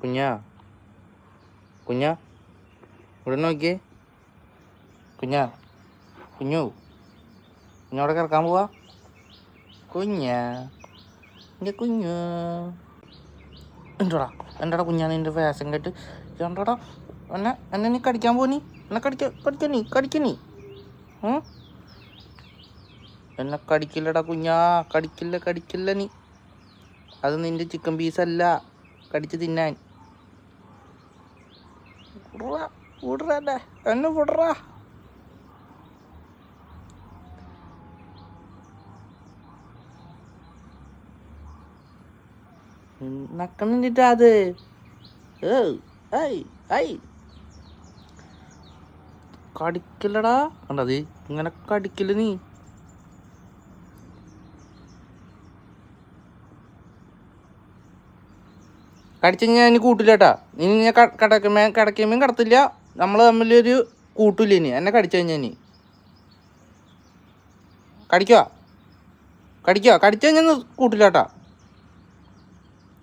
കുഞ്ഞാ കുഞ്ഞാ ഇവിടെ നോക്കിയേ കുഞ്ഞാ കുഞ്ഞു കുഞ്ഞവിടെ കിടക്കാൻ പോവാ കുഞ്ഞാ എന്റെ കുഞ്ഞു എന്തോടാ എന്താടാ കുഞ്ഞാ നിന്റെ വേഷം കേട്ട് എന്താടാ എന്നെ എന്നെ നീ കടിക്കാൻ പോനി എന്നെ കടിക്ക കടിക്ക നീ കടിക്ക നീ? എന്നെ കടിക്കില്ലടാ കുഞ്ഞാ കടിക്കില്ല കടിക്കില്ല നീ അത് നിന്റെ ചിക്കൻ പീസല്ല കടിച്ച് തിന്നാൻ വിട്റാ, വിട്റാ എന്നെ. എന്നെ വിട്റാ നക്കണിട്ട് അത് ഏയ്, ഏയ്, ഏയ്. കടിക്കില്ലടാ കണ്ടത് ഇങ്ങനെ കടിക്കില്ല നീ കടിച്ചു ഞാൻ ഇനി കൂട്ടില്ല കേട്ടാ ഇനി ഞാൻ കിടക്കുമ്പേ കടക്കുമ്പോ കടത്തില്ല. നമ്മൾ തമ്മിലൊരു കൂട്ടില്ല ഇനി. എന്നെ കടിച്ചു കഴിഞ്ഞാൽ ഇനി. കടിക്കുക കടിക്കുക കടിച്ചു കഴിഞ്ഞാൽ കൂട്ടില്ല കേട്ടാ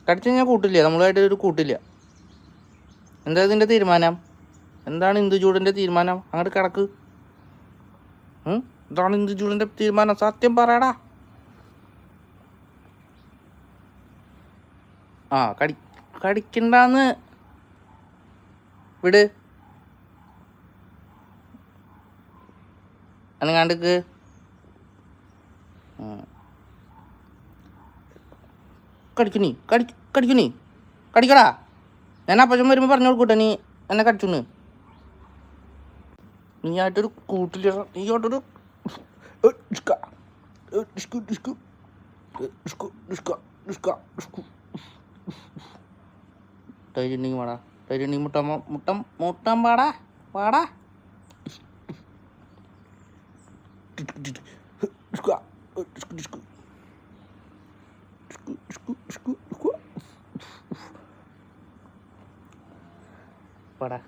കടിച്ചു കഴിഞ്ഞാൽ കൂട്ടില്ല. നമ്മളുമായിട്ട് ഒരു കൂട്ടില്ല. എന്താ ഇതിന്റെ തീരുമാനം? എന്താണ് ഇന്ദു ചൂടിന്റെ തീരുമാനം? അങ്ങോട്ട് കിടക്ക്? എന്താണ് ഇന്ദു ചൂടിന്റെ തീരുമാനം. സത്യം പറയടാ. ആ കടി. കടിക്കണ്ടാന്ന്. വിട്. അനങ്ങാണ്ടിക്ക്. കടിക്കണി കടി കടിക്കണി. കടിക്കടാ. ഞാൻ അപ്പച്ചൻ വരുമ്പോൾ പറഞ്ഞു കൊടുക്കൂട്ടെ നീ എന്നെ കടിച്ചുന്ന്. നീ ആയിട്ടൊരു കൂട്ടില്ല നീ ആയിട്ടൊരു ഡിസ്കു ഡിസ്കു ഡിസ്കു ഡിസ്കു, ഡിസ്കു. ഡിസ്ക, ധൈര്യം വാടാ. ധൈര്യം മുട്ട മുട്ടം മുട്ടം പാടാ പാടാ പാടാ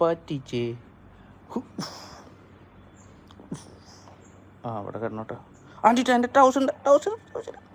പറ്റിച്ചേ. ആ അവിടെ കിടന്നോട്ടോ. ആന്റിട്ട് എന്റെ ടൗസൻഡ് ടൗസൻഡ് ടൗസൻഡ്